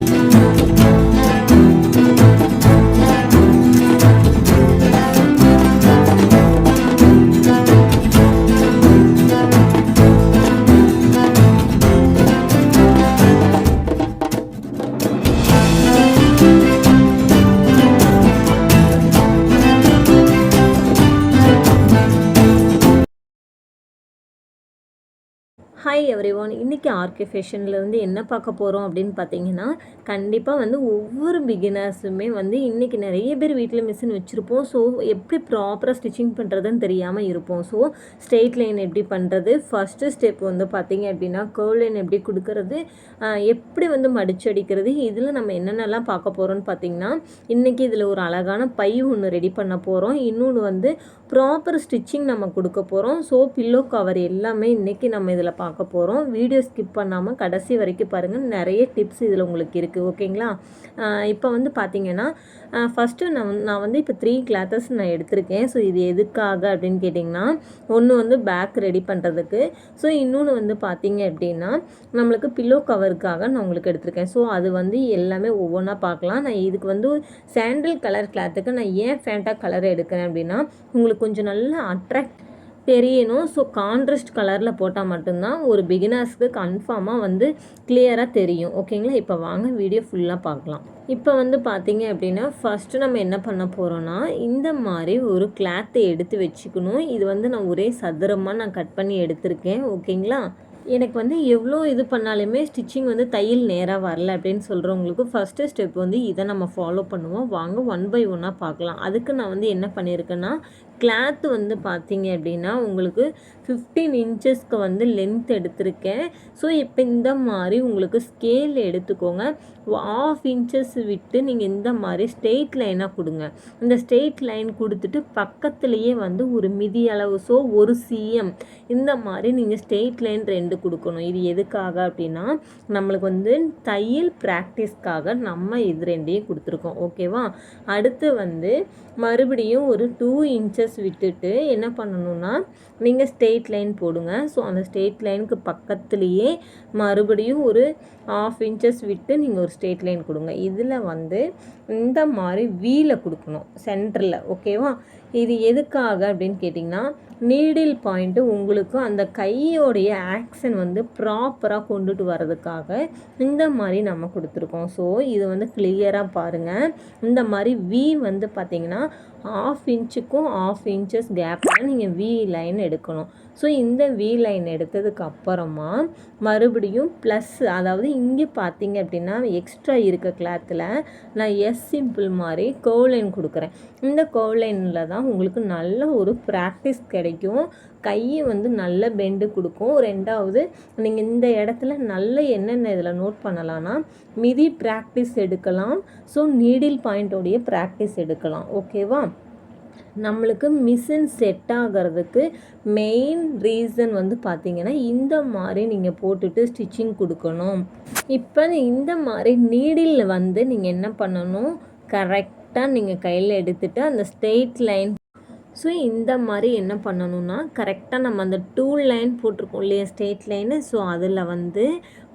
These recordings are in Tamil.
Música ஹாய் எவ்ரி ஒன் இன்றைக்கி ஆர்கே ஃபேஷன்லேருந்து என்ன பார்க்க போகிறோம் அப்படின்னு பார்த்தீங்கன்னா கண்டிப்பாக வந்து ஒவ்வொரு பிகினர்ஸுமே வந்து இன்றைக்கி நிறைய பேர் வீட்டில் மிஷின் வச்சுருப்போம். ஸோ எப்படி ப்ராப்பராக ஸ்டிச்சிங் பண்ணுறதுன்னு தெரியாமல் இருப்போம். ஸோ ஸ்ட்ரெயிட் லைன் எப்படி பண்ணுறது ஃபஸ்ட்டு ஸ்டெப் வந்து பார்த்தீங்க அப்படின்னா கேர்ள் லைன் எப்படி கொடுக்கறது? எப்படி வந்து மடிச்சு அடிக்கிறது? இதில் நம்ம என்னென்னலாம் பார்க்க போகிறோம்னு பார்த்தீங்கன்னா இன்றைக்கி இதில் ஒரு அழகான பை ஒன்று ரெடி பண்ண போகிறோம் இன்னொன்று வந்து ப்ராப்பர் ஸ்டிச்சிங் நம்ம கொடுக்க போகிறோம் ஸோ பில்லோ கவர் எல்லாமே இன்றைக்கி நம்ம இதில் பார்க்க போகிறோம் வீடியோ ஸ்கிப் பண்ணாமல் கடைசி வரைக்கும் பாருங்கள் நிறைய டிப்ஸ் இதில் உங்களுக்கு இருக்குது ஓகேங்களா? இப்போ வந்து பார்த்தீங்கன்னா ஃபஸ்ட்டு நான் நான் வந்து இப்போ த்ரீ கிளாத்தஸ் நான் எடுத்திருக்கேன். ஸோ இது எதுக்காக அப்படின்னு கேட்டிங்கன்னா ஒன்று வந்து பேக் ரெடி பண்ணுறதுக்கு ஸோ இன்னொன்று வந்து பார்த்தீங்க அப்படின்னா நம்மளுக்கு பில்லோ கவருக்காக நான் உங்களுக்கு எடுத்திருக்கேன். ஸோ அது வந்து எல்லாமே ஒவ்வொன்றா பார்க்கலாம் நான் இதுக்கு வந்து சாண்டில் கலர் கிளாத்துக்கு நான் ஏன் ஃபேண்டாக கலர் எடுக்கிறேன் அப்படின்னா உங்களுக்கு கொஞ்சம் நல்லா அட்ராக்ட் தெரியணும். ஸோ கான்ட்ரஸ்ட் கலரில் போட்டால் மட்டும்தான் ஒரு பிகினர்ஸ்க்கு கன்ஃபார்மாக வந்து கிளியராக தெரியும். ஓகேங்களா இப்போ வாங்க வீடியோ ஃபுல்லாக பார்க்கலாம். இப்போ வந்து பார்த்தீங்க அப்படின்னா ஃபஸ்ட்டு நம்ம என்ன பண்ண போகிறோன்னா இந்த மாதிரி ஒரு கிளாத்தை எடுத்து வச்சுக்கணும். இது வந்து நான் ஒரே சதுரமாக நான் கட் பண்ணி எடுத்திருக்கேன். ஓகேங்களா எனக்கு வந்து எவ்வளோ இது பண்ணாலுமே ஸ்டிச்சிங் வந்து தையல் நேராக வரல அப்படின்னு சொல்கிறவங்களுக்கு ஃபஸ்ட்டு ஸ்டெப் வந்து இதை நம்ம ஃபாலோ பண்ணுவோம். வாங்க ஒன் பை ஒன்னாக பார்க்கலாம். அதுக்கு நான் வந்து என்ன பண்ணியிருக்கேன்னா கிளாத் வந்து பார்த்தீங்க அப்படின்னா உங்களுக்கு ஃபிஃப்டீன் இன்ச்சஸ்க்கு வந்து லென்த் எடுத்திருக்கேன். ஸோ இப்போ இந்த மாதிரி உங்களுக்கு ஸ்கேல் எடுத்துக்கோங்க. ஆஃப் இன்ச்சஸ் விட்டு நீங்கள் இந்த மாதிரி ஸ்ட்ரெயிட் லைனாக கொடுங்க. இந்த ஸ்ட்ரெயிட் லைன் கொடுத்துட்டு பக்கத்துலேயே வந்து ஒரு மிதி அளவு ஸோ ஒரு சிஎம் இந்த மாதிரி நீங்கள் ஸ்ட்ரெயிட் லைன் ரெண்டு கொடுக்கணும். இது எதுக்காக அப்படின்னா நம்மளுக்கு வந்து தையல் ப்ராக்டிஸ்க்காக நம்ம இது ரெண்டையும் கொடுத்துருக்கோம். ஓகேவா அடுத்து வந்து மறுபடியும் ஒரு டூ இன்ச்சஸ் விட்டுட்டு என்ன பண்ணணும்னா நீங்கள் ஸ்ட்ரெயிட் லைன் போடுங்க. ஸோ அந்த ஸ்ட்ரெயிட் லைனுக்கு பக்கத்துலேயே மறுபடியும் ஒரு ஆஃப் இன்ச்சஸ் விட்டு நீங்கள் ஒரு ஸ்ட்ரெயிட் லைன் கொடுங்க. இதில் வந்து இந்த மாதிரி வீல கொடுக்கணும் சென்டரில் ஓகேவா இது எதுக்காக அப்படின்னு கேட்டிங்கன்னா நீடில் பாயிண்ட்டு உங்களுக்கு அந்த கையோடைய ஆக்ஷன் வந்து ப்ராப்பராக கொண்டுட்டு வர்றதுக்காக இந்த மாதிரி நம்ம கொடுத்துருக்கோம். ஸோ இது வந்து கிளியராக பாருங்கள் இந்த மாதிரி வி வந்து பார்த்திங்கன்னா ஆஃப் இன்ச்சுக்கும் ஆஃப் இன்ச்சஸ் கேப்பில் நீங்கள் வி லைன் எடுக்கணும். ஸோ இந்த வி லைன் எடுத்ததுக்கு அப்புறமா மறுபடியும் ப்ளஸ் அதாவது இங்கே பார்த்தீங்க அப்படின்னா எக்ஸ்ட்ரா இருக்க கிளாத்தில் நான் எஸ் சிம்பிள் மாதிரி கர்வ் லைன் கொடுக்குறேன். இந்த கர்வ் லைனில் தான் உங்களுக்கு நல்ல ஒரு ப்ராக்டிஸ் கிடைக்கும். கை வந்து நல்ல பெண்டு கொடுக்கும். ரெண்டாவது நீங்கள் இந்த இடத்துல நல்ல என்னென்ன இதில் நோட் பண்ணலான்னா மிதி ப்ராக்டிஸ் எடுக்கலாம். ஸோ நீடில் பாயிண்டோடைய ப்ராக்டிஸ் எடுக்கலாம். ஓகேவா நம்மளுக்கு மிஷின் செட் ஆகிறதுக்கு மெயின் ரீசன் வந்து பார்த்திங்கன்னா இந்த மாதிரி நீங்கள் போட்டுட்டு ஸ்டிச்சிங் கொடுக்கணும். இப்போ இந்த மாதிரி நீடில் வந்து நீங்கள் என்ன பண்ணணும்? கரெக்டாக நீங்கள் கையில் எடுத்துட்டு அந்த ஸ்ட்ரெயிட் லைன் ஸோ இந்த மாதிரி என்ன பண்ணணும்னா கரெக்டாக நம்ம அந்த டூ லைன் போட்டிருக்கோம் இல்லையா ஸ்டேட் லைனு ஸோ அதில் வந்து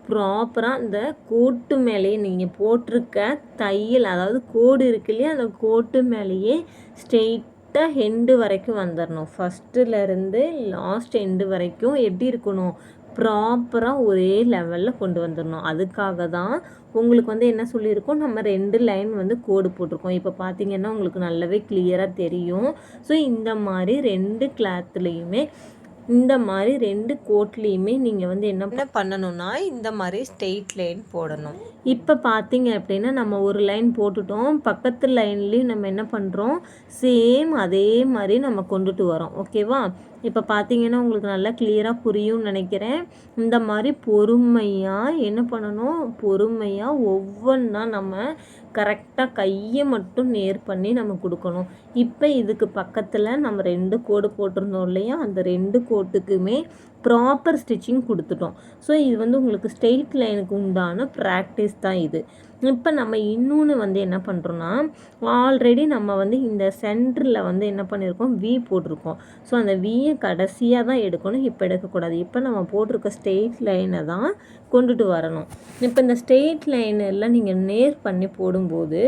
ப்ராப்பராக அந்த கோட்டு மேலேயே நீங்கள் போட்டிருக்க தையல் அதாவது கோடு இருக்கு இல்லையா அந்த கோட்டு மேலேயே ஸ்ட்ரெயிட்டாக ஹெண்டு வரைக்கும் வந்துடணும் ஃபஸ்ட்டுலேருந்து லாஸ்ட் எண்டு வரைக்கும் எப்படி இருக்கணும்? ப்ராப்பராக ஒரே லெவலில் கொண்டு வந்துடணும். அதுக்காக தான் உங்களுக்கு வந்து என்ன சொல்லியிருக்கோம்? நம்ம ரெண்டு லைன் வந்து கோடு போட்டிருக்கோம். இப்போ பார்த்தீங்கன்னா உங்களுக்கு நல்லாவே கிளியராக தெரியும். ஸோ இந்த மாதிரி ரெண்டு கிளாத்துலேயுமே இந்த மாதிரி ரெண்டு கோட்லேயுமே நீங்கள் வந்து என்ன என்ன பண்ணணும்னா இந்த மாதிரி ஸ்ட்ரெயிட் லைன் போடணும். இப்போ பார்த்தீங்க அப்படின்னா நம்ம ஒரு லைன் போட்டுட்டோம். பக்கத்து லைன்லேயும் நம்ம என்ன பண்ணுறோம் சேம் அதே மாதிரி நம்ம கொண்டுட்டு வரோம். ஓகேவா இப்போ பார்த்தீங்கன்னா உங்களுக்கு நல்லா கிளியராக புரியும்னு நினைக்கிறேன். இந்த மாதிரி பொறுமையாக என்ன பண்ணணும்? பொறுமையாக ஒவ்வொன்றா நம்ம கரெக்டாக கையை மட்டும் நேர் பண்ணி நம்ம கொடுக்கணும். இப்போ இதுக்கு பக்கத்தில் நம்ம ரெண்டு கோடு போட்டிருந்தோம் இல்லையா? அந்த ரெண்டு கோட்டுக்குமே ப்ராப்பர் ஸ்டிச்சிங் கொடுத்துட்டோம். ஸோ இது வந்து உங்களுக்கு ஸ்ட்ரெயிட் லைனுக்கு உண்டான ப்ராக்டிஸ் தான் இது. இப்போ நம்ம இன்னொன்று வந்து என்ன பண்ணுறோன்னா ஆல்ரெடி நம்ம வந்து இந்த சென்டரில் வந்து என்ன பண்ணியிருக்கோம் வி போட்டிருக்கோம். ஸோ அந்த வியை கடைசியாக தான் எடுக்கணும். இப்போ எடுக்கக்கூடாது. இப்போ நம்ம போட்டிருக்க ஸ்ட்ரெயிட் லைனை தான் கொண்டுட்டு வரணும். இப்போ இந்த ஸ்ட்ரெயிட் லைன் எல்லாம் நீங்கள் நேர் பண்ணி போடும்போது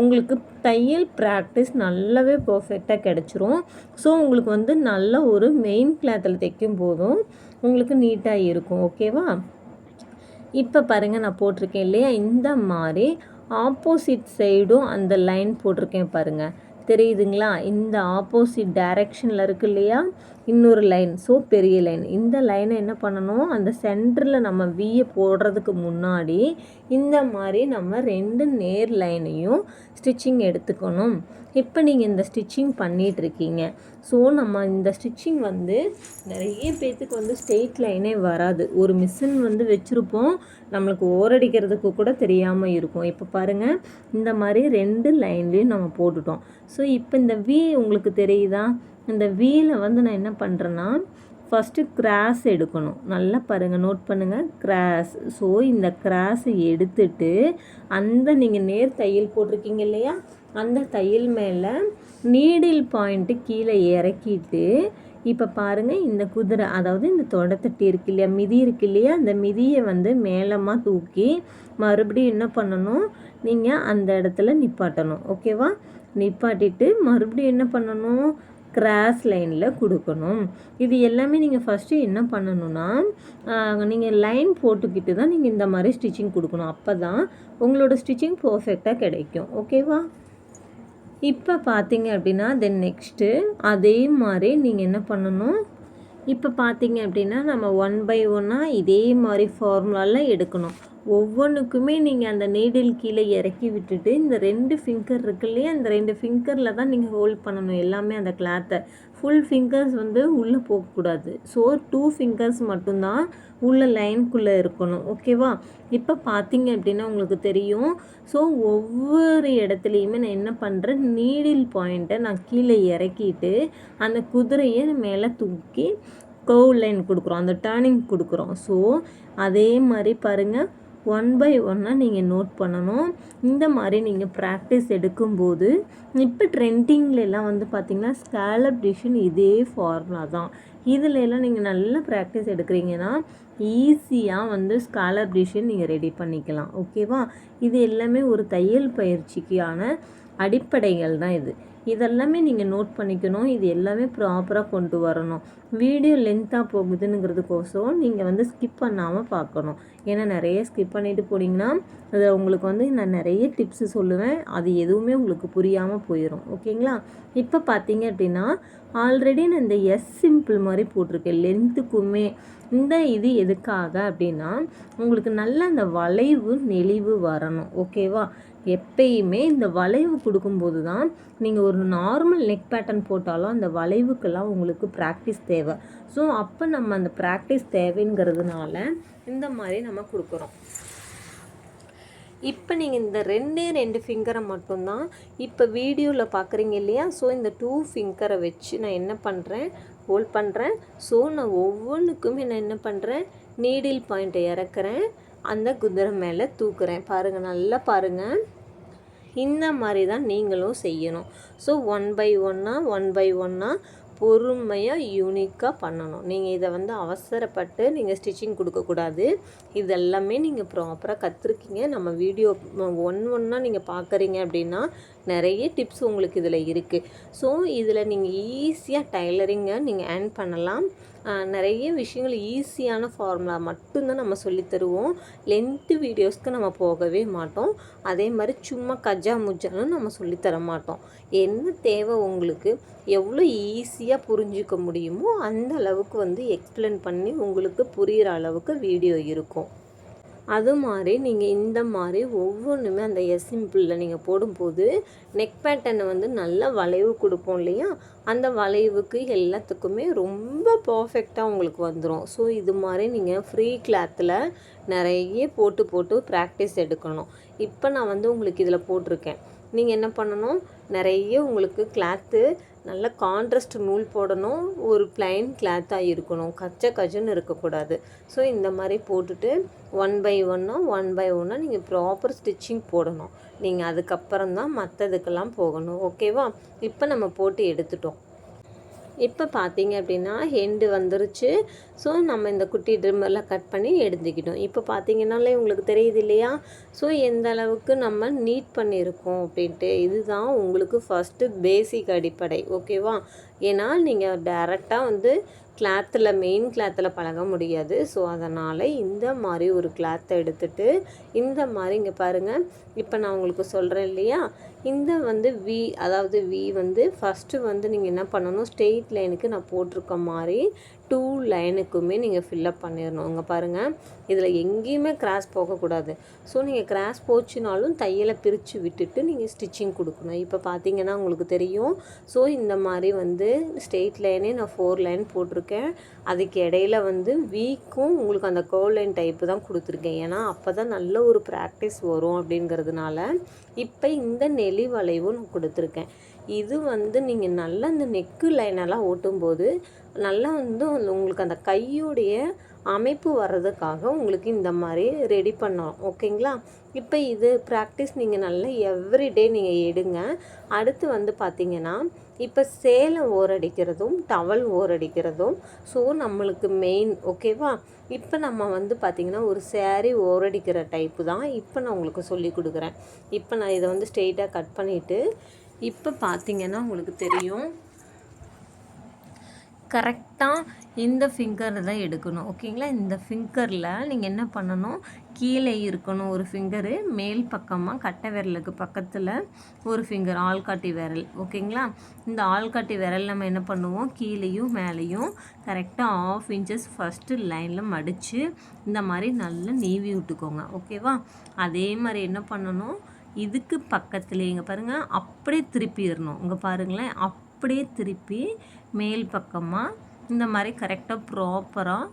உங்களுக்கு தையல் ப்ராக்டிஸ் நல்லாவே பர்ஃபெக்டாக கிடச்சிரும். ஸோ உங்களுக்கு வந்து நல்ல ஒரு மெயின் கிளாத்தில் தைக்கும் போதும் உங்களுக்கு நீட்டாக இருக்கும். ஓகேவா இப்போ பாருங்கள் நான் போட்டிருக்கேன் இல்லையா? இந்த மாதிரி ஆப்போசிட் சைடும் அந்த லைன் போட்டிருக்கேன் பாருங்கள் தெரியுதுங்களா? இந்த ஆப்போசிட் டைரெக்ஷனில் இருக்கு இல்லையா? இன்னொரு லைன் ஸோ பெரிய லைன் இந்த லைனை என்ன பண்ணணும்? அந்த சென்டரில் நம்ம வியை போடுறதுக்கு முன்னாடி இந்த மாதிரி நம்ம ரெண்டு நேர் லைனையும் ஸ்டிச்சிங் எடுத்துக்கணும். இப்போ நீங்கள் இந்த ஸ்டிச்சிங் பண்ணிகிட்ருக்கீங்க ஸோ நம்ம இந்த ஸ்டிச்சிங் வந்து நிறைய பேர்த்துக்கு வந்து ஸ்ட்ரெயிட் லைனே வராது. ஒரு மிஷின் வந்து வச்சுருப்போம். நம்மளுக்கு ஓரடிக்கிறதுக்கு கூட தெரியாமல் இருக்கும். இப்போ பாருங்கள் இந்த மாதிரி ரெண்டு லைன்லேயும் நம்ம போட்டுட்டோம். ஸோ இப்போ இந்த வி உங்களுக்கு தெரியுதா? இந்த வீல வந்து நான் என்ன பண்ணுறேன்னா ஃபஸ்ட்டு கிராஸ் எடுக்கணும். நல்லா பாருங்கள் நோட் பண்ணுங்கள் கிராஸ் ஸோ இந்த கிராஸை எடுத்துட்டு அந்த நீங்கள் நேர் தையல் போட்டிருக்கீங்க இல்லையா? அந்த தையல் மேலே நீடில் பாயிண்ட்டு கீழே இறக்கிட்டு இப்போ பாருங்கள் இந்த குதிரை அதாவது இந்த தொடத்தட்டி இருக்கு இல்லையா மிதி இருக்கு இல்லையா அந்த மிதியை வந்து மேலமாக தூக்கி மறுபடியும் என்ன பண்ணணும்? நீங்கள் அந்த இடத்துல நிப்பாட்டணும் ஓகேவா நிப்பாட்டிட்டு மறுபடியும் என்ன பண்ணணும்? கிராஸ் லைனில் கொடுக்கணும். இது எல்லாமே நீங்கள் ஃபஸ்ட்டு என்ன பண்ணணும்னா நீங்கள் லைன் போட்டுக்கிட்டு தான் நீங்கள் இந்த மாதிரி ஸ்டிச்சிங் கொடுக்கணும். அப்போ தான் உங்களோட ஸ்டிச்சிங் பர்ஃபெக்டாக கிடைக்கும் ஓகேவா இப்போ பார்த்தீங்க அப்படின்னா தென் நெக்ஸ்ட்டு அதே மாதிரி நீங்கள் என்ன பண்ணணும்? இப்போ பார்த்தீங்க அப்படின்னா நம்ம ஒன் பை ஒன்னாக இதே மாதிரி ஃபார்முலாவில் எடுக்கணும். ஒவ்வொன்றுக்குமே நீங்கள் அந்த நீடில் கீழே இறக்கி விட்டுட்டு இந்த ரெண்டு ஃபிங்கர் இருக்கு இல்லையா இந்த ரெண்டு ஃபிங்கரில் தான் நீங்கள் ஹோல்ட் பண்ணணும் எல்லாமே அந்த கிளாத்தை ஃபுல் ஃபிங்கர்ஸ் வந்து உள்ளே போகக்கூடாது. ஸோ டூ ஃபிங்கர்ஸ் மட்டும்தான் உள்ள லைனுக்குள்ளே இருக்கணும் ஓகேவா? இப்போ பார்த்தீங்க அப்படின்னா உங்களுக்கு தெரியும். ஸோ ஒவ்வொரு இடத்துலையுமே நான் என்ன பண்ணுறேன்? நீடில் பாயிண்ட்டை நான் கீழே இறக்கிட்டு அந்த குதிரையை மேலே தூக்கி கர்வ் லைன் கொடுக்குறோம் அந்த டேர்னிங் கொடுக்குறோம். ஸோ அதே மாதிரி பாருங்கள் ஒன் பை ஒன்னாக நீங்கள் நோட் பண்ணணும். இந்த மாதிரி நீங்கள் ப்ராக்டிஸ் எடுக்கும்போது இப்போ ட்ரெண்டிங்லலாம் வந்து பார்த்திங்கன்னா ஸ்கேலப் டிஷன் இதே ஃபார்முலா தான். இதில் எல்லாம் நீங்கள் நல்லா ப்ராக்டிஸ் எடுக்கிறீங்கன்னா ஈஸியாக வந்து ஸ்காலர் டிஷன் நீங்கள் ரெடி பண்ணிக்கலாம். ஓகேவா இது எல்லாமே ஒரு தையல் பயிற்சிக்கான அடிப்படைகள் தான் இது. இதெல்லாமே நீங்கள் நோட் பண்ணிக்கணும். இது எல்லாமே ப்ராப்பராக கொண்டு வரணும். வீடியோ லென்த்தாக போகுதுங்கிறதுக்கோசரம் நீங்கள் வந்து ஸ்கிப் பண்ணாமல் பார்க்கணும். ஏன்னா நிறைய ஸ்கிப் பண்ணிட்டு போனீங்கன்னா அது உங்களுக்கு வந்து நான் நிறைய டிப்ஸு சொல்லுவேன். அது எதுவுமே உங்களுக்கு புரியாமல் போயிடும் ஓகேங்களா? இப்போ பார்த்தீங்க அப்படின்னா ஆல்ரெடி நான் இந்த எஸ் சிம்பிள் மாதிரி போட்டிருக்கேன். லென்த்துக்குமே இந்த இது எதுக்காக அப்படின்னா உங்களுக்கு நல்ல அந்த வளைவு நெளிவு வரணும். ஓகேவா? எப்பயுமே இந்த வளைவு கொடுக்கும்போது தான் நீங்கள் ஒரு நார்மல் நெக் பேட்டர்ன் போட்டாலும் அந்த வளைவுக்கெல்லாம் உங்களுக்கு ப்ராக்டிஸ் தேவை. ஸோ அப்போ நம்ம அந்த ப்ராக்டிஸ் தேவைங்கிறதுனால இந்த மாதிரி நம்ம கொடுக்குறோம். இப்போ நீங்கள் இந்த ரெண்டே ரெண்டு ஃபிங்கரை மட்டும்தான் இப்போ வீடியோவில் பார்க்குறீங்க இல்லையா? ஸோ இந்த டூ ஃபிங்கரை வச்சு நான் என்ன பண்ணுறேன் ஹோல்ட் பண்ணுறேன் ஸோ நான் ஒவ்வொன்றுக்குமே நான் என்ன பண்ணுறேன் நீடில் பாயிண்ட்டை இறக்குறேன். அந்த குதிரை மேலே தூக்குறேன். பாருங்கள் நல்லா பாருங்கள் இந்த மாதிரி தான் நீங்களும் செய்யணும். ஸோ ஒன் பை ஒன்னாக ஒன் பை ஒன்னாக பொறுமையாக யூனிக்காக பண்ணணும். நீங்கள் இதை வந்து அவசரப்பட்டு நீங்கள் ஸ்டிச்சிங் கொடுக்கக்கூடாது இதெல்லாமே நீங்கள் ப்ராப்பராக கற்றுருக்கீங்க நம்ம வீடியோ ஒன் ஒன்னாக நீங்கள் பார்க்குறீங்க அப்படின்னா நிறைய டிப்ஸ் உங்களுக்கு இதில் இருக்குது ஸோ இதில் நீங்கள் ஈஸியாக டைலரிங்கை நீங்கள் ஏர்ன் பண்ணலாம். நிறைய விஷயங்கள் ஈஸியான ஃபார்முலா மட்டும்தான் நம்ம சொல்லித்தருவோம் லென்த்து வீடியோஸ்க்கு நம்ம போகவே மாட்டோம். அதே மாதிரி சும்மா கஜா முஜாலும் நம்ம சொல்லித்தர மாட்டோம். என்ன தேவை உங்களுக்கு? எவ்வளோ ஈஸியாக புரிஞ்சிக்க முடியுமோ அந்த அளவுக்கு வந்து எக்ஸ்பிளைன் பண்ணி உங்களுக்கு புரிகிற அளவுக்கு வீடியோ இருக்கும். அது மாதிரி நீங்கள் இந்த மாதிரி ஒவ்வொன்றுமே அந்த எஸ் சிம்பிளில் நீங்கள் போடும்போது நெக் பேட்டர்னை வந்து நல்லா வளைவு கொடுப்போம் இல்லையா? அந்த வளைவுக்கு எல்லாத்துக்குமே ரொம்ப பர்ஃபெக்டாக உங்களுக்கு வந்துடும் ஸோ இது மாதிரி நீங்கள் ஃப்ரீ கிளாத்தில் நிறைய போட்டு போட்டு ப்ராக்டிஸ் எடுக்கணும். இப்போ நான் வந்து உங்களுக்கு இதில் போட்டிருக்கேன். நீங்கள் என்ன பண்ணணும்? நிறைய உங்களுக்கு கிளாத்து நல்ல கான்ட்ராஸ்ட் நூல் போடணும். ஒரு பிளைன் கிளாத்தாக இருக்கணும். கச்ச கஜன்னு இருக்கக்கூடாது. ஸோ இந்த மாதிரி போட்டுட்டு ஒன் பை ஒன்னாக ஒன் பை ஒன்னாக நீங்கள் ப்ராப்பர் ஸ்டிச்சிங் போடணும். நீங்கள் அதுக்கப்புறம் தான் மற்றதுக்கெல்லாம் போகணும் ஓகேவா இப்போ நம்ம போட்டு எடுத்துட்டோம். இப்போ பார்த்தீங்க அப்படின்னா ஹெண்டு வந்துருச்சு. ஸோ நம்ம இந்த குட்டி ட்ரிம்மெல்லாம் கட் பண்ணி எடுத்துக்கிட்டோம். இப்போ பார்த்தீங்கன்னாலே உங்களுக்கு தெரியுது இல்லையா? ஸோ எந்த அளவுக்கு நம்ம நீட் பண்ணியிருக்கோம் அப்படின்ட்டு. இதுதான் உங்களுக்கு ஃபஸ்ட்டு பேசிக் அடிப்படை. ஓகேவா ஏன்னா நீங்கள் டேரெக்டாக வந்து கிளாத்தில் மெயின் கிளாத்தில் பழக முடியாது. ஸோ அதனால் இந்த மாதிரி ஒரு கிளாத்தை எடுத்துட்டு இந்த மாதிரி இங்கே பாருங்கள் இப்போ நான் உங்களுக்கு சொல்கிறேன் இல்லையா? இந்த வந்து வி அதாவது வி வந்து ஃபஸ்ட்டு வந்து நீங்கள் என்ன பண்ணணும்? ஸ்ட்ரெயிட் லைனுக்கு நான் போட்டிருக்க மாதிரி டூ லைனுக்குமே நீங்கள் ஃபில்லப் பண்ணிடணும் இங்கே பாருங்கள் இதில் எங்கேயுமே கிராஸ் போகக்கூடாது. ஸோ நீங்கள் கிராஸ் போச்சுனாலும் தையலை பிரித்து விட்டுட்டு நீங்கள் ஸ்டிச்சிங் கொடுக்கணும். இப்போ பார்த்தீங்கன்னா உங்களுக்கு தெரியும். ஸோ இந்த மாதிரி வந்து ஸ்ட்ரெயிட் லைனே நான் ஃபோர் லைன் போட்டிருக்கேன். அதுக்கு இடையில வந்து வீக்கும் உங்களுக்கு அந்த கோல் லைன் டைப்பு தான் கொடுத்துருக்கேன். ஏன்னா அப்போ தான் நல்ல ஒரு ப்ராக்டிஸ் வரும் அப்படிங்கிறதுனால இப்போ இந்த நெளி வளைவும் நான் கொடுத்துருக்கேன். இது வந்து நீங்கள் நல்லா இந்த நெக்கு லைனெல்லாம் ஓட்டும்போது நல்லா வந்து உங்களுக்கு அந்த கையுடைய அமைப்பு வர்றதுக்காக உங்களுக்கு இந்த மாதிரி ரெடி பண்ணோம் ஓகேங்களா? இப்போ இது ப்ராக்டிஸ் நீங்கள் நல்லா எவ்ரிடே நீங்கள் எடுங்க. அடுத்து வந்து பார்த்தீங்கன்னா இப்போ சேலை ஓரடிக்கிறதும் டவல் ஓரடிக்கிறதும் ஸோ நம்மளுக்கு மெயின் ஓகேவா? இப்போ நம்ம வந்து பார்த்திங்கன்னா ஒரு சேரீ ஓரடிக்கிற டைப்பு தான் இப்போ நான் உங்களுக்கு சொல்லி கொடுக்குறேன். இப்போ நான் இதை வந்து ஸ்ட்ரெயிட்டாக கட் பண்ணிவிட்டு இப்போ பார்த்தீங்கன்னா உங்களுக்கு தெரியும். கரெக்டாக இந்த ஃபிங்கர் தான் எடுக்கணும். ஓகேங்களா இந்த ஃபிங்கரில் நீங்கள் என்ன பண்ணணும்? கீழே இருக்கணும் ஒரு ஃபிங்கரு மேல் பக்கமாக கட்டை விரலுக்கு பக்கத்தில் ஒரு ஃபிங்கர் ஆள்காட்டி விரல். ஓகேங்களா இந்த ஆள்காட்டி விரல் நம்ம என்ன பண்ணுவோம்? கீழேயும் மேலேயும் கரெக்டாக ஆஃப் இன்ச்சஸ் ஃபஸ்ட்டு லைனில் மடித்து இந்த மாதிரி நல்லா நீவி விட்டுக்கோங்க. ஓகேவா அதே மாதிரி என்ன பண்ணணும்? இதுக்கு பக்கத்துலேயே இங்கே பாருங்கள் அப்படியே திருப்பிடணும் இங்கே பாருங்களேன் அப்படியே திருப்பி மேல் பக்கமாக இந்த மாதிரி கரெக்டாக ப்ராப்பராக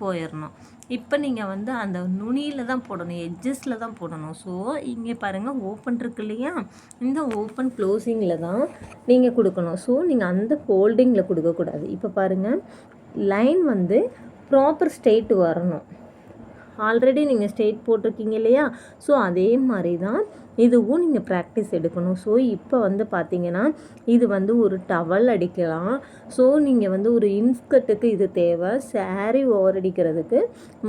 போயிடணும் இப்போ நீங்கள் வந்து அந்த நுனியில் தான் போடணும் எட்ஜஸில் தான் போடணும். ஸோ இங்கே பாருங்கள் ஓப்பன் இருக்கு இல்லையா? இந்த ஓப்பன் க்ளோசிங்கில் தான் நீங்கள் கொடுக்கணும். ஸோ நீங்கள் அந்த ஃபோல்டிங்கில் கொடுக்கக்கூடாது. இப்போ பாருங்கள் லைன் வந்து ப்ராப்பர் ஸ்ட்ரெயிட் வரணும். ஆல்ரெடி நீங்கள் ஸ்டேட் போட்டிருக்கீங்க இல்லையா? ஸோ அதே மாதிரி தான் இதுவும் நீங்கள் ப்ராக்டிஸ் எடுக்கணும். ஸோ இப்போ வந்து பார்த்தீங்கன்னா இது வந்து ஒரு டவல் அடிக்கலாம். ஸோ நீங்கள் வந்து ஒரு இன்ஸ்கர்ட்டுக்கு இது தேவை. சாரீ ஓவர் அடிக்கிறதுக்கு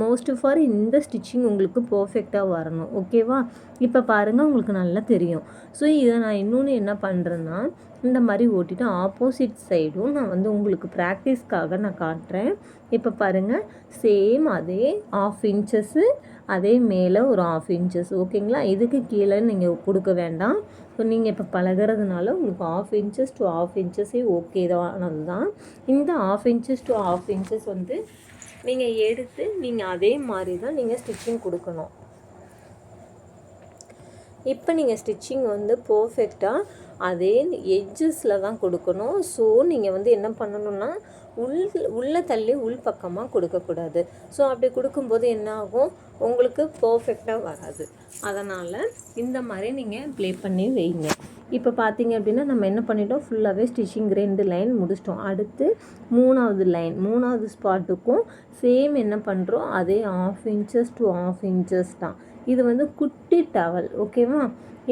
மோஸ்ட் ஃபார் இந்த ஸ்டிச்சிங் உங்களுக்கு பர்ஃபெக்டாக வரணும். ஓகேவா இப்போ பாருங்கள் உங்களுக்கு நல்லா தெரியும். ஸோ இதை நான் இன்னொன்று என்ன பண்ணுறேன்னா இந்த மாதிரி ஓட்டிட்டு ஆப்போசிட் சைடும் நான் வந்து உங்களுக்கு ப்ராக்டிஸ்க்காக நான் காட்டுறேன். இப்போ பாருங்கள் சேம் அதே ஆஃப் இன்ச்சஸ்ஸு அதே மேலே ஒரு ஆஃப் இன்ச்சஸ் ஓகேங்களா இதுக்கு கீழே நீங்கள் கொடுக்க வேண்டாம். ஸோ நீங்கள் இப்போ பழகிறதுனால உங்களுக்கு ஆஃப் இன்ச்சஸ் டு ஆஃப் இன்ச்சஸே ஓகே தானது தான். இந்த half inches to half inches வந்து நீங்கள் எடுத்து நீங்கள் அதே மாதிரி தான் நீங்கள் ஸ்டிச்சிங் கொடுக்கணும். இப்போ நீங்கள் ஸ்டிச்சிங் வந்து பர்ஃபெக்டாக அதே எட்ஜஸில் தான் கொடுக்கணும். ஸோ நீங்கள் வந்து என்ன பண்ணணும்னா உள் உள்ளே தள்ளி உள் பக்கமாக கொடுக்கக்கூடாது. ஸோ அப்படி கொடுக்கும்போது என்ன ஆகும் உங்களுக்கு பர்ஃபெக்டாக வராது. அதனால் இந்த மாதிரி நீங்கள் ப்ளே பண்ணி வைங்க. இப்போ பார்த்தீங்க அப்படின்னா நம்ம என்ன பண்ணிட்டோம்? ஃபுல்லாகவே ஸ்டிச்சிங் ரெண்டு லைன் முடிச்சிட்டோம். அடுத்து மூணாவது லைன் மூணாவது ஸ்பாட்டுக்கும் சேம் என்ன பண்ணுறோம் அதே half inches to half inches தான். இது வந்து குட்டி டவல் ஓகேவா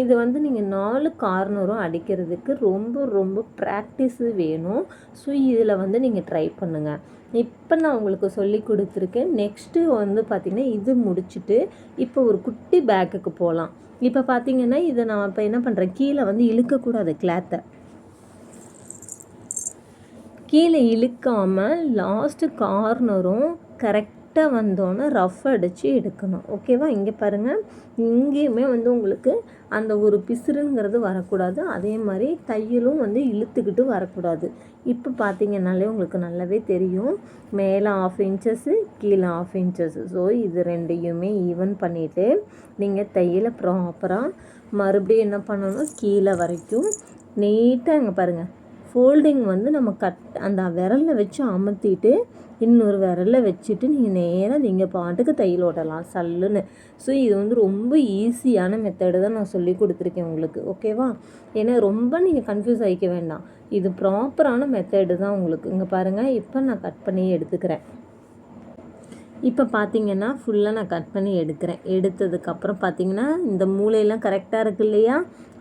இது வந்து நீங்கள் நாலு கார்னரும் அடிக்கிறதுக்கு ரொம்ப ரொம்ப ப்ராக்டிஸு வேணும். ஸோ இதில் வந்து நீங்கள் ட்ரை பண்ணுங்கள் இப்போ நான் உங்களுக்கு சொல்லி கொடுத்துருக்கேன். நெக்ஸ்ட்டு வந்து பார்த்திங்கன்னா இது முடிச்சுட்டு இப்போ ஒரு குட்டி பேக்குக்கு போகலாம் இப்போ பார்த்தீங்கன்னா இதை நான் இப்போ என்ன பண்ணுறேன் கீழே வந்து இழுக்கக்கூடாது கிளாத்தை கீழே இழுக்காமல் லாஸ்ட்டு கார்னரும் கரெக்டாக வந்தோன்னே ரஃப் அடித்து எடுக்கணும். ஓகேவா இங்கே பாருங்கள் இங்கேயுமே வந்து உங்களுக்கு அந்த ஒரு பிசுறுங்கிறது வரக்கூடாது. அதே மாதிரி தையலும் வந்து இழுத்துக்கிட்டு வரக்கூடாது. இப்போ பார்த்தீங்கன்னாலே உங்களுக்கு நல்லாவே தெரியும். மேலே ஆஃப் இன்ச்சஸ்ஸு கீழே ஆஃப் இன்ச்சஸ்ஸு ஸோ இது ரெண்டையுமே ஈவன் பண்ணிவிட்டு நீங்கள் தையலை ப்ராப்பராக மறுபடியும் என்ன பண்ணணும்? கீழே வரைக்கும் நீட்டாக இங்கே பாருங்கள் ஃபோல்டிங் வந்து நம்ம கட் அந்த விரலில் வச்சு அமர்த்திட்டு இன்னொரு விரலில் வச்சுட்டு நீங்கள் நேராக நீங்கள் பாட்டுக்கு தையல் ஓட்டலாம் சல்லுன்னு. ஸோ இது வந்து ரொம்ப ஈஸியான மெத்தடு தான் நான் சொல்லி கொடுத்துருக்கேன் உங்களுக்கு. ஓகேவா ஏன்னா ரொம்ப நீங்கள் கன்ஃபியூஸ் ஆகிக்க வேண்டாம். இது ப்ராப்பரான மெத்தடு தான் உங்களுக்கு. இங்கே பாருங்கள் இப்போ நான் கட் பண்ணி எடுத்துக்கிறேன். இப்போ பார்த்தீங்கன்னா ஃபுல்லாக நான் கட் பண்ணி எடுக்கிறேன். எடுத்ததுக்கப்புறம் பார்த்தீங்கன்னா இந்த மூளையெல்லாம் கரெக்டாக இருக்கு இல்லையா?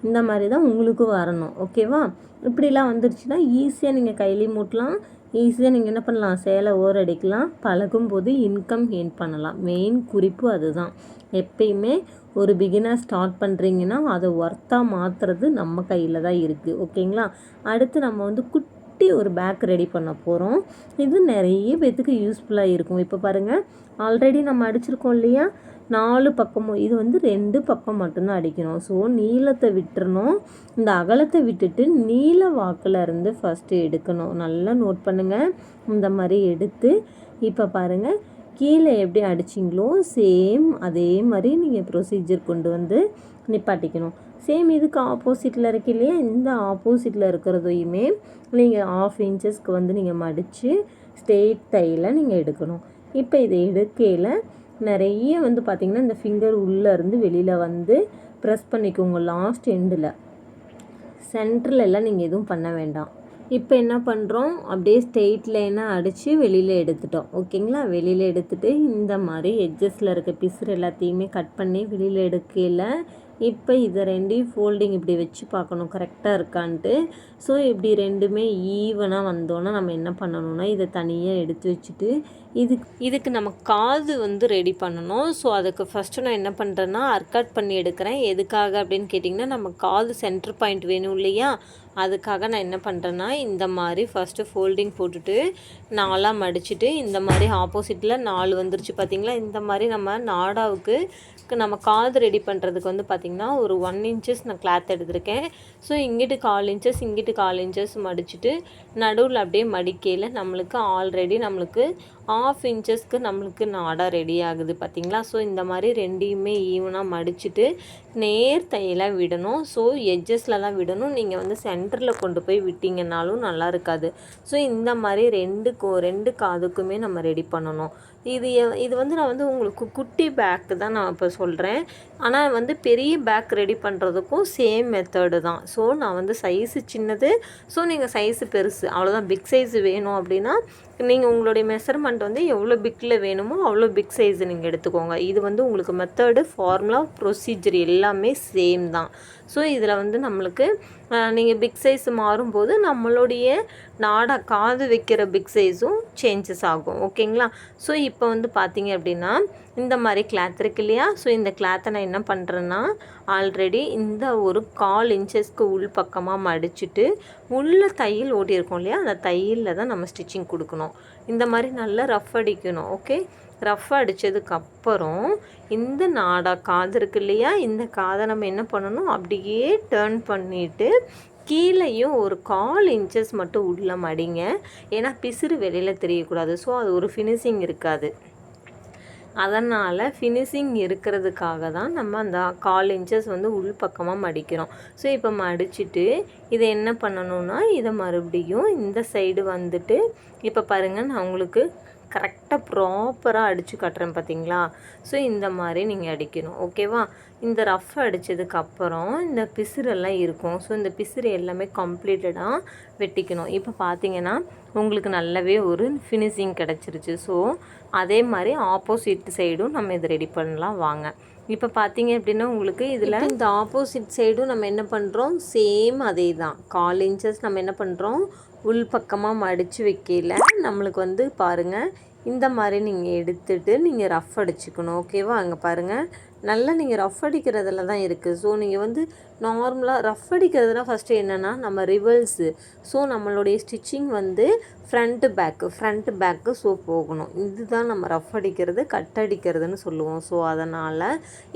இந்த மாதிரி தான் உங்களுக்கும் வரணும் ஓகேவா இப்படிலாம் வந்துருச்சுன்னா ஈஸியாக நீங்கள் கையிலையும் மூட்டலாம். ஈஸியாக நீங்கள் என்ன பண்ணலாம்? சேலை ஓரடிக்கலாம் பழகும் போது இன்கம் கெயின் பண்ணலாம். மெயின் குறிப்பு அதுதான். எப்பயுமே ஒரு பிகினர் ஸ்டார்ட் பண்ணுறீங்கன்னா அதை ஒர்த்தாக மாற்றுறது நம்ம கையில் தான் இருக்குது ஓகேங்களா அடுத்து நம்ம வந்து குட்டி ஒரு பேக் ரெடி பண்ண போகிறோம் இது நிறைய பேத்துக்கு யூஸ்ஃபுல்லாக இருக்கும். இப்போ பாருங்கள் ஆல்ரெடி நம்ம அடிச்சிருக்கோம் இல்லையா? நாலு பக்கமும் இது வந்து ரெண்டு பக்கம் மட்டும்தான் அடிக்கணும். ஸோ நீளத்தை விட்டுறணும். இந்த அகலத்தை விட்டுட்டு நீல வாக்கில் இருந்து ஃபஸ்ட்டு எடுக்கணும். நல்லா நோட் பண்ணுங்கள் இந்த மாதிரி எடுத்து இப்போ பாருங்கள் கீழே எப்படி அடிச்சிங்களோ சேம் அதே மாதிரி நீங்கள் ப்ரொசீஜர் கொண்டு வந்து நிப்பாட்டிக்கணும். சேம் இதுக்கு ஆப்போசிட்டில் இருக்கு இல்லையா? இந்த ஆப்போசிட்டில் இருக்கிறதையுமே நீங்கள் ஆஃப் இன்ச்சஸ்க்கு வந்து நீங்கள் மடித்து ஸ்டேட் தையில் நீங்கள் எடுக்கணும். இப்போ இதை எடுக்கையில் நிறைய வந்து பார்த்திங்கன்னா இந்த ஃபிங்கர் உள்ளேருந்து வெளியில் வந்து ப்ரெஸ் பண்ணிக்கோங்க லாஸ்ட் எண்டில் சென்டரில் எல்லாம் நீங்கள் எதுவும் பண்ண வேண்டாம். இப்போ என்ன பண்ணுறோம் அப்படியே ஸ்ட்ரெயிட் லைனாக அடித்து வெளியில் எடுத்துட்டோம். ஓகேங்களா? வெளியில் எடுத்துகிட்டு இந்த மாதிரி எட்ஜஸில் இருக்க பிசுறு எல்லாத்தையுமே கட் பண்ணி வெளியில் எடுக்கையில் இப்போ இதை ரெண்டையும் ஃபோல்டிங் இப்படி வச்சு பார்க்கணும். கரெக்டாக இருக்கான்ட்டு. ஸோ இப்படி ரெண்டுமே ஈவனாக வந்தோன்னா நம்ம என்ன பண்ணணும்னா இதை தனியாக எடுத்து வச்சுட்டு இது இதுக்கு நம்ம காது வந்து ரெடி பண்ணணும். ஸோ அதுக்கு ஃபஸ்ட்டு நான் என்ன பண்ணுறேன்னா அர்கட் பண்ணி எடுக்கிறேன். எதுக்காக அப்படின்னு கேட்டிங்கன்னா நம்ம காது சென்டர் பாயிண்ட் வேணும் இல்லையா? அதுக்காக நான் என்ன பண்ணுறேன்னா இந்த மாதிரி ஃபஸ்ட்டு ஃபோல்டிங் போட்டுட்டு நாலாக மடிச்சுட்டு இந்த மாதிரி ஆப்போசிட்டில் நாலு வந்துருச்சு பார்த்திங்களா இந்த மாதிரி நம்ம நாடாவுக்கு நம்ம காது ரெடி பண்ணுறதுக்கு வந்து பார்த்திங்கன்னா ஒரு ஒன் இன்ச்சஸ் நான் கிளாத் எடுத்திருக்கேன். ஸோ இங்கிட்டு கால் இன்ச்சஸ் இங்கிட்டு கால் இன்ச்சஸ் மடிச்சுட்டு நடுவில் அப்படியே மடிக்கையில் நம்மளுக்கு ஆல்ரெடி நம்மளுக்கு ஆஃப் இன்ச்சஸ்க்கு நம்மளுக்கு நாடாக ரெடி ஆகுது பார்த்திங்களா ஸோ இந்த மாதிரி ரெண்டையுமே ஈவனாக மடிச்சுட்டு நேர் தையலாக விடணும் ஸோ எட்ஜஸ்லலாம் விடணும். நீங்கள் வந்து சென்டரில் கொண்டு போய் விட்டிங்கனாலும் நல்லா இருக்காது. ஸோ இந்த மாதிரி ரெண்டு கோ ரெண்டு காதுக்குமே நம்ம ரெடி பண்ணணும். இது இது வந்து நான் வந்து உங்களுக்கு குட்டி பேக்கு தான் நான் இப்போ சொல்கிறேன் ஆனால் வந்து பெரிய பேக் ரெடி பண்ணுறதுக்கும் சேம் மெத்தடு தான். ஸோ நான் வந்து சைஸு சின்னது. ஸோ நீங்கள் சைஸு பெருசு. அவ்வளோதான் பிக் சைஸ் வேணும் அப்படின்னா நீங்கள் உங்களுடைய மெஷர்மெண்ட் வந்து எவ்வளோ பிக்கில் வேணுமோ அவ்வளோ பிக் சைஸ் நீங்கள் எடுத்துக்கோங்க. இது வந்து உங்களுக்கு மெத்தடு ஃபார்முலா ப்ரொசீஜர் எல்லாமே சேம் தான். ஸோ இதில் வந்து நம்மளுக்கு நீங்கள் பிக் சைஸ் மாறும்போது நம்மளுடைய நாடா காது வைக்கிற பிக் சைஸும் சேஞ்சஸ் ஆகும். ஓகேங்களா ஸோ இப்போ வந்து பார்த்தீங்க அப்படின்னா இந்த மாதிரி கிளாத் இருக்கு இல்லையா? ஸோ இந்த கிளாத்தை நான் என்ன பண்ணுறேன்னா ஆல்ரெடி இந்த ஒரு கால் இன்ச்சஸ்க்கு உள் பக்கமாக மடிச்சுட்டு உள்ள தையல் ஓட்டியிருக்கோம் இல்லையா? அந்த தையலில் தான் நம்ம ஸ்டிச்சிங் கொடுக்கணும். இந்த மாதிரி நல்லா ரஃப் அடிக்கணும் ஓகே ரஃப் அடித்ததுக்கப்புறம் இந்த நாடா காது இருக்கு இல்லையா? இந்த காதை நம்ம என்ன பண்ணணும்? அப்படியே டேர்ன் பண்ணிவிட்டு கீழேயும் ஒரு கால் இன்ச்சஸ் மட்டும் உள்ள மடிங்க. ஏன்னா பிசிறு வெளியில் தெரியக்கூடாது. ஸோ அது ஒரு ஃபினிஷிங் இருக்காது. அதனால் ஃபினிஷிங் இருக்கிறதுக்காக தான் நம்ம அந்த கால் இன்ச்சஸ் வந்து உள் பக்கமாக மடிக்கிறோம். ஸோ இப்போ மடிச்சுட்டு இதை என்ன பண்ணணும்னா இதை மறுபடியும் இந்த சைடு வந்துட்டு இப்போ பாருங்கள் நான் உங்களுக்கு கரெக்டாக ப்ராப்பராக அடித்து கட்டுறேன் பார்த்தீங்களா ஸோ இந்த மாதிரி நீங்கள் அடிக்கணும். ஓகேவா இந்த ரஃப் அடித்ததுக்கப்புறம் இந்த பிசுறெல்லாம் இருக்கும். ஸோ இந்த பிசுறு எல்லாமே கம்ப்ளீட்டடாக வெட்டிக்கணும். இப்போ பார்த்தீங்கன்னா உங்களுக்கு நல்லாவே ஒரு ஃபினிஷிங் கிடச்சிருச்சு. ஸோ அதே மாதிரி ஆப்போசிட் சைடும் நம்ம இதை ரெடி பண்ணலாம். வாங்க. இப்போ பார்த்தீங்க அப்படின்னா உங்களுக்கு இதில் இந்த ஆப்போசிட் சைடும் நம்ம என்ன பண்ணுறோம் சேம் அதே தான். கால் இன்ச்சஸ் நம்ம என்ன பண்ணுறோம் உள் பக்கமாக மடித்து வைக்கல நம்மளுக்கு வந்து பாருங்கள் இந்த மாதிரி நீங்கள் எடுத்துகிட்டு நீங்கள் ரஃப் அடிச்சுக்கணும். ஓகேவா அங்கே பாருங்கள் நல்லா நீங்கள் ரஃப் அடிக்கிறதுல தான் இருக்குது ஸோ நீங்கள் வந்து நார்மலாக ரஃப் அடிக்கிறதுனா ஃபஸ்ட்டு என்னென்னா நம்ம ரிவல்ஸு ஸோ நம்மளுடைய ஸ்டிச்சிங் வந்து front back front back so போகணும். இதுதான் நம்ம ரஃப் அடிக்கிறது கட் அடிக்கிறதுன்னு சொல்லுவோம். ஸோ அதனால்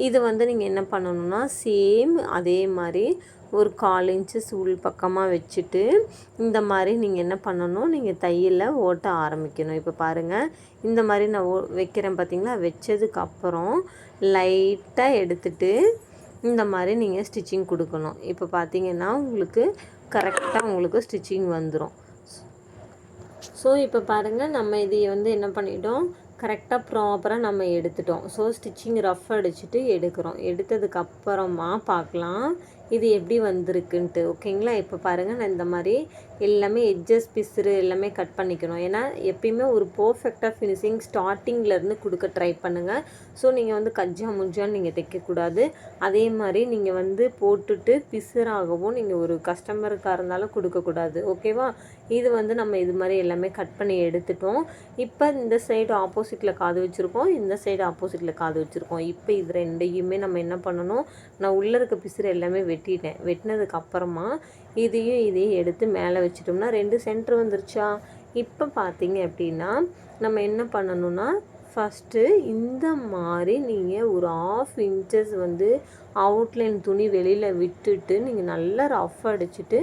இது வந்து நீங்கள் என்ன பண்ணணும்னா சேம் அதே மாதிரி ஒரு கால் இன்ச்சு சூழ் பக்கமாக வச்சுட்டு இந்த மாதிரி நீங்கள் என்ன பண்ணணும்? நீங்கள் தையலில் ஓட்ட ஆரம்பிக்கணும். இப்போ பாருங்கள் இந்த மாதிரி நான் ஓ வைக்கிறேன் பார்த்தீங்களா வச்சதுக்கப்புறம் லைட்டாக எடுத்துட்டு இந்த மாதிரி நீங்கள் ஸ்டிச்சிங் கொடுக்கணும். இப்போ பார்த்தீங்கன்னா உங்களுக்கு கரெக்டாக உங்களுக்கு ஸ்டிச்சிங் வந்துடும் ஸோ இப்போ பாருங்கள் நம்ம இதை வந்து என்ன பண்ணிட்டோம்? கரெக்டாக ப்ராப்பராக நம்ம எடுத்துட்டோம். ஸோ ஸ்டிச்சிங் ரஃப் அடிச்சுட்டு எடுக்கிறோம். எடுத்ததுக்கப்புறமா பார்க்கலாம் இது எப்படி வந்திருக்குன்ட்டு ஓகேங்களா இப்போ பாருங்கள் நான் இந்த மாதிரி எல்லாமே எட்ஜஸ் பிசுறு எல்லாமே கட் பண்ணிக்கணும். ஏன்னா எப்பயுமே ஒரு பர்ஃபெக்டாக ஃபினிஷிங் ஸ்டார்டிங்லேருந்து கொடுக்க ட்ரை பண்ணுங்கள் ஸோ நீங்கள் வந்து கஜ்ஜா முஜ்ஜான்னு நீங்கள் தைக்கக்கூடாது. அதே மாதிரி நீங்கள் வந்து போட்டுட்டு பிசுறாகவும் நீங்கள் ஒரு கஸ்டமருக்காக இருந்தாலும் கொடுக்கக்கூடாது. ஓகேவா இது வந்து நம்ம இது மாதிரி எல்லாமே கட் பண்ணி எடுத்துட்டோம். இப்போ இந்த சைடு ஆப்போசிட்டில் காது வச்சுருக்கோம். இந்த சைடு ஆப்போசிட்டில் காது வச்சுருக்கோம். இப்போ இது ரெண்டையுமே நம்ம என்ன பண்ணணும்? நான் உள்ளே இருக்க பிசுறு எல்லாமே வெட்டிட்டேன். வெட்டினதுக்கு அப்புறமா இதையும் இதையும் எடுத்து மேலே வச்சிட்டோம்னா ரெண்டு சென்டர் வந்துருச்சா? இப்போ பார்த்தீங்க அப்படின்னா நம்ம என்ன பண்ணணும்னா ஃபஸ்ட்டு இந்த மாதிரி நீங்கள் ஒரு ஆஃப் இன்ச்சஸ் வந்து அவுட்லைன் துணி வெளியில் விட்டுட்டு நீங்கள் நல்லா ரஃப் அடிச்சுட்டு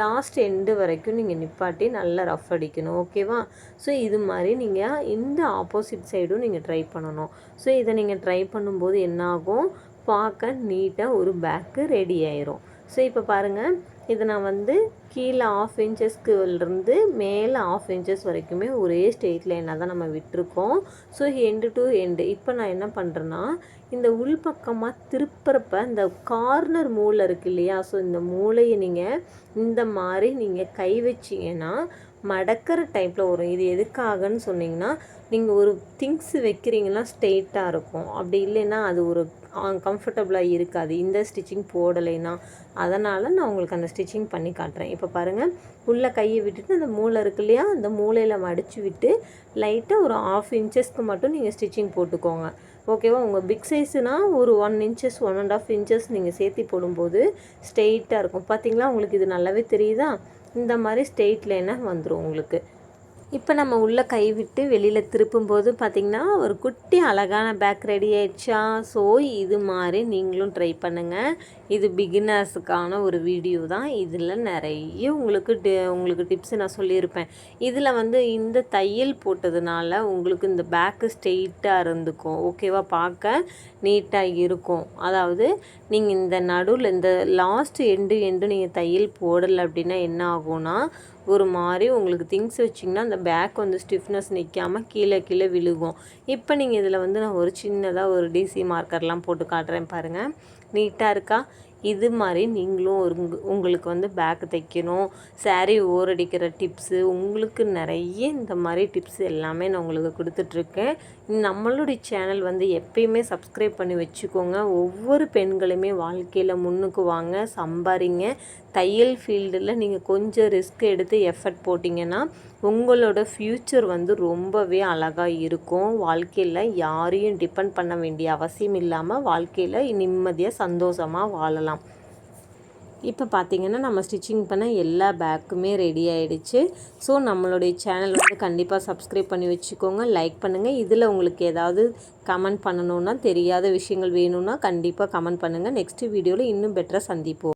லாஸ்ட் எண்டு வரைக்கும் நீங்கள் நிப்பாட்டி நல்லா ரஃப் அடிக்கணும் ஓகேவா ஸோ இது மாதிரி நீங்கள் இந்த ஆப்போசிட் சைடும் நீங்கள் ட்ரை பண்ணணும். ஸோ இதை நீங்கள் ட்ரை பண்ணும்போது என்னாகும்? பார்க்க நீட்டாக ஒரு பேக்கு ரெடி ஆயிரும். ஸோ இப்போ பாருங்கள் இதை நான் வந்து கீழே ஆஃப் இன்ச்சஸ்க்குலேருந்து மேலே ஆஃப் இன்ச்சஸ் வரைக்குமே ஒரே ஸ்டெயிட் லைனாக தான் நம்ம விட்டுருக்கோம். ஸோ எண்டு டு எண்டு இப்போ நான் என்ன பண்ணுறேன்னா இந்த உள்பக்கமாக திருப்புறப்ப இந்த கார்னர் மூளை இருக்குது இல்லையா? ஸோ இந்த மூளையை நீங்கள் இந்த மாதிரி நீங்கள் கை வச்சிங்கன்னா மடக்கிற டைப்பில் வரும். இது எதுக்காகன்னு சொன்னிங்கன்னா நீங்கள் ஒரு திங்ஸ் வைக்கிறீங்கன்னா ஸ்ட்ரெயிட்டாக இருக்கும். அப்படி இல்லைன்னா அது ஒரு கம்ஃபர்டபுளாக இருக்காது. இந்த ஸ்டிச்சிங் போடலைன்னா அதனால் நான் உங்களுக்கு அந்த ஸ்டிச்சிங் பண்ணி காட்டுறேன். இப்போ பாருங்கள் உள்ளே கையை விட்டுட்டு அந்த மூளை இருக்கு இல்லையா? அந்த மூளையில் மடித்து விட்டு லைட்டாக ஒரு ஆஃப் இன்ச்சஸ்க்கு மட்டும் நீங்கள் ஸ்டிச்சிங் போட்டுக்கோங்க. ஓகேவா உங்கள் பிக் சைஸ்னால் ஒரு one inches one and half inches நீங்கள் சேர்த்து போடும்போது ஸ்ட்ரெயிட்டாக இருக்கும். பார்த்தீங்களா உங்களுக்கு இது நல்லாவே தெரியுதா? இந்த மாதிரி ஸ்ட்ரெயிட் லைனாக வந்துடும் உங்களுக்கு? இப்போ நம்ம உள்ளே கை விட்டு வெளியில் திருப்பும்போது பார்த்திங்கன்னா ஒரு குட்டி அழகான பேக் ரெடி ஆயிடுச்சா? ஸோ இது மாதிரி நீங்களும் ட்ரை பண்ணுங்கள் இது பிகினர்ஸுக்கான ஒரு வீடியோ தான். இதில் நிறைய உங்களுக்கு உங்களுக்கு டிப்ஸ் நான் சொல்லியிருப்பேன். இதில் வந்து இந்த தையல் போட்டதுனால உங்களுக்கு இந்த பேக்கு ஸ்ட்ரெயிட்டாக இருந்துக்கும். ஓகேவா பார்க்க நீட்டாக இருக்கும். அதாவது நீங்கள் இந்த நடுவில் இந்த லாஸ்ட் எண்டு எண்டு நீங்கள் தையல் போடலை அப்படின்னா என்ன ஆகும்னா ஒரு மாதிரி உங்களுக்கு திங்ஸ் வச்சிங்கன்னா அந்த பேக் வந்து ஸ்டிஃப்னஸ் நிற்காமல் கீழே கீழே விழுகும். இப்போ நீங்கள் இதில் வந்து நான் ஒரு சின்னதாக ஒரு டிசி மார்க்கர்லாம் போட்டு காட்டுறேன் பாருங்கள் நீட்டாக இருக்கா? இது மாதிரி நீங்களும் ஒரு உங்களுக்கு வந்து பேக் தைக்கணும் சாரீ ஓரடிக்கிற டிப்ஸு உங்களுக்கு நிறைய இந்த மாதிரி டிப்ஸ் எல்லாமே நான் உங்களுக்கு கொடுத்துட்ருக்கேன். நம்மளுடைய சேனல் வந்து எப்பயுமே சப்ஸ்கிரைப் பண்ணி வச்சுக்கோங்க. ஒவ்வொரு பெண்களுமே வாழ்க்கையில் முன்னுக்கு வாங்க சம்பாரிங்க. தையல் ஃபீல்டில் நீங்கள் கொஞ்சம் ரிஸ்க் எடுத்து எஃபர்ட் போட்டிங்கன்னா உங்களோட ஃப்யூச்சர் வந்து ரொம்பவே அழகாக இருக்கும். வாழ்க்கையில் யாரையும் டிபெண்ட் பண்ண வேண்டிய அவசியம் இல்லாமல் வாழ்க்கையில் நிம்மதியாக சந்தோஷமாக வாழலாம். இப்போ பார்த்தீங்கன்னா நம்ம ஸ்டிச்சிங் பண்ண எல்லா பேக்குமே ரெடி ஆகிடுச்சு ஸோ நம்மளுடைய சேனல் வந்து கண்டிப்பாக சப்ஸ்கிரைப் பண்ணி வச்சுக்கோங்க. லைக் பண்ணுங்கள் இதில் உங்களுக்கு ஏதாவது கமெண்ட் பண்ணணுன்னா தெரியாத விஷயங்கள் வேணும்னா கண்டிப்பாக கமெண்ட் பண்ணுங்கள் நெக்ஸ்ட் வீடியோவில் இன்னும் பெட்டராக சந்திப்போம்.